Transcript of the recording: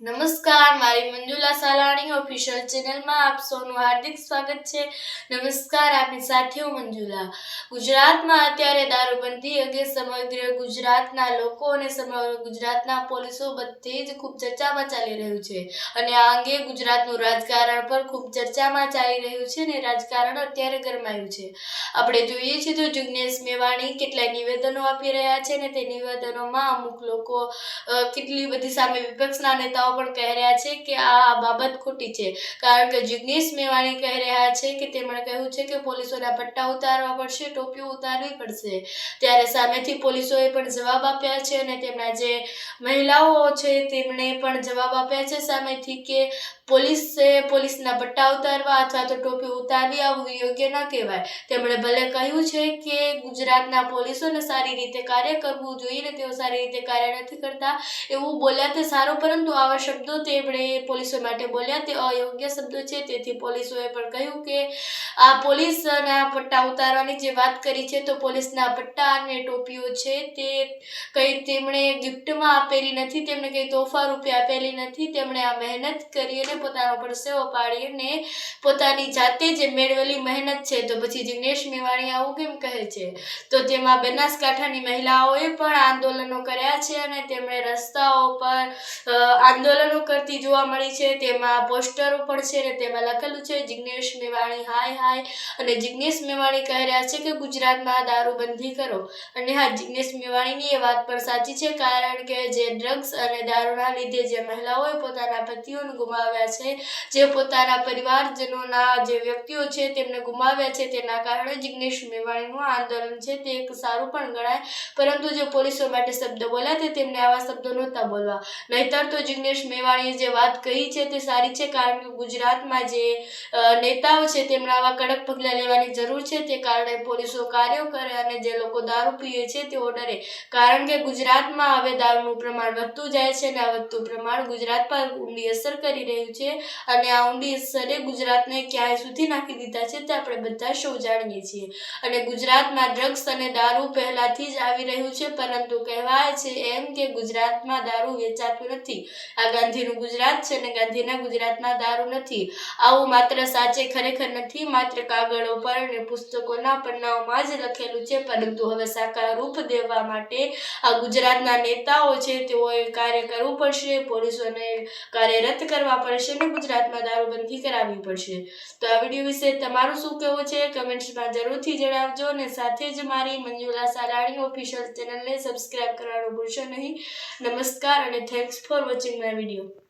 નમસ્કાર, મારી મંજુલા સાલાણી ઓફિશિયલ ચેનલમાં આપ સૌનું હાર્દિક સ્વાગત છે. નમસ્કાર, આપની સાથે હું મંજુલા. ગુજરાતમાં અત્યારે દારૂબંધી અંગે સમગ્ર ગુજરાતના લોકો અને સમગ્ર ગુજરાતના પોલીસો બધે જ ખૂબ ચર્ચામાં ચાલી રહ્યું છે. અને આ અંગે ગુજરાતનું રાજકારણ પણ ખૂબ ચર્ચામાં ચાલી રહ્યું છે અને રાજકારણ અત્યારે ગરમાયું છે. આપણે જોઈએ છીએ તો જુગ્નેશ મેવાણી કેટલાય નિવેદનો આપી રહ્યા છે અને તે નિવેદનોમાં અમુક લોકો કેટલી બધી સામે વિપક્ષના નેતાઓ પણ કહી રહ્યા છે કે આ બાબત ખોટી છે. કારણ કે જિગ્નેશ મેવાણી કહી રહ્યા છે કે તેમણે કહ્યું છે કે પોલીસોના પટ્ટા ઉતારવા પડશે, ટોપીઓ ઉતારવી પડશે. ત્યારે સામેથી પોલીસોએ પણ જવાબ આપ્યા છે અને તેમના જે મહિલાઓ છે તેમણે પણ જવાબ આપ્યા છે સામેથી કે પોલીસે પોલીસના પટ્ટા ઉતારવા અથવા તો ટોપી ઉતારવી આવું યોગ્ય ન કહેવાય. તેમણે ભલે કહ્યું છે કે ગુજરાતના પોલીસોને સારી રીતે કાર્ય કરવું જોઈએ ને તેઓ સારી રીતે કાર્ય નથી કરતા એવું બોલ્યા તે સારું, પરંતુ આવા શબ્દો તેમણે પોલીસો માટે બોલ્યા. તે અયોગ્ય શબ્દો છે. તેથી પોલીસોએ પણ કહ્યું કે આ પોલીસના પટ્ટા ઉતારવાની જે વાત કરી છે તો પોલીસના પટ્ટા અને ટોપીઓ છે તે કંઈ તેમણે ગિફ્ટમાં આપેલી નથી તેમણે કંઈ તોહફા રૂપે આપેલી નથી. તેમણે આ મહેનત કરી અને પોતાનો પરસેવો પાડી અને પોતાની જાતે જે મેળવેલી મહેનત છે. તો પછી જિગ્નેશ મેવાણી આવું કેમ કહે છે? તો તેમાં બનાસકાંઠાની મહિલાઓએ પણ આંદોલનો કર્યા છે અને તેમણે રસ્તાઓ પર અ, આંદોલનો કરતી જોવા મળી છે. તેમાં પોસ્ટરો પણ છે અને તેમાં લખેલું છે જિજ્ઞેશ મેવાણી, હાય હાય. અને જિજ્ઞેશ મેવાણી કહી રહ્યા છે કે, ગુજરાતમાં દારૂબંધી કરો. અને હા જિજ્ઞેશ મેવાણીની એ વાત પણ સાચી છે, કારણ કે જે ડ્રગ્સ અને દારૂના લીધે જે મહિલાઓએ પોતાના પતિઓને ગુમાવ્યા છે, જે પોતાના પરિવારજનોના જે વ્યક્તિઓ છે તેમને ગુમાવ્યા છે, તેના કારણે જિગ્નેશ મેવાણીનું આંદોલન છે તે એક સારું પણ ગણાય. પરંતુ જે પોલીસો માટે શબ્દ બોલ્યા, તે તેમને આવા શબ્દો નહોતા બોલવા. નહીતર તો જિગ્નેશ મેવાણીએ જે વાત કહી છે તે સારી છે, કારણ કે ગુજરાતમાં જે નેતાઓ છે તેમણે આવા કડક પગલાં લેવાની જરૂર છે. તે કારણે પોલીસો કાર્યો કરે અને જે લોકો દારૂ પીએ છે તેઓ ડરે. કારણ કે ગુજરાતમાં હવે દારૂનું પ્રમાણ વધતું જાય છે અને આ વધતું પ્રમાણ ગુજરાત પર ઊંડી અસર કરી રહ્યું છે અને આ ઊંડી અસરે ગુજરાતને ક્યાંય સુધી નાખી દીધા છે તે આપણે બધા સૌ જાણીએ છીએ. અને ગુજરાતમાં ડ્રગ્સ અને દારૂ પહેલાથી જ આવી રહ્યું છે, પરંતુ કહેવાય છે એમ કે ગુજરાતમાં દારૂ વેચાતું નથી. આ ગાંધીનું ગુજરાત છે અને ગાંધીના ગુજરાતમાં દારૂ નથી. આવું માત્ર સાચે ખરેખર નથી, માત્ર કાગળો પર અને પુસ્તકોના પન્નાઓમાં જ લખેલું છે. પરંતુ હવે સાકાર રૂપ દેવા માટે આ ગુજરાતના નેતાઓ છે, તેઓએ કાર્ય કરવું પડશે, પોલીસોને કાર્યરત કરવા પડશે અને ગુજરાતમાં દારૂબંધી કરાવવી પડશે. તો આ વીડિયો વિશે તમારું શું કહેવું છે? કમેન્ટ્સમાં જરૂરથી જણાવજો અને સાથે જ મારી મંજુલા સારાણી ઓફિશિયલ ચેનલને સબસ્ક્રાઇબ કરવાનું ભૂલશો નહીં. નમસ્કાર અને thanks for watching my video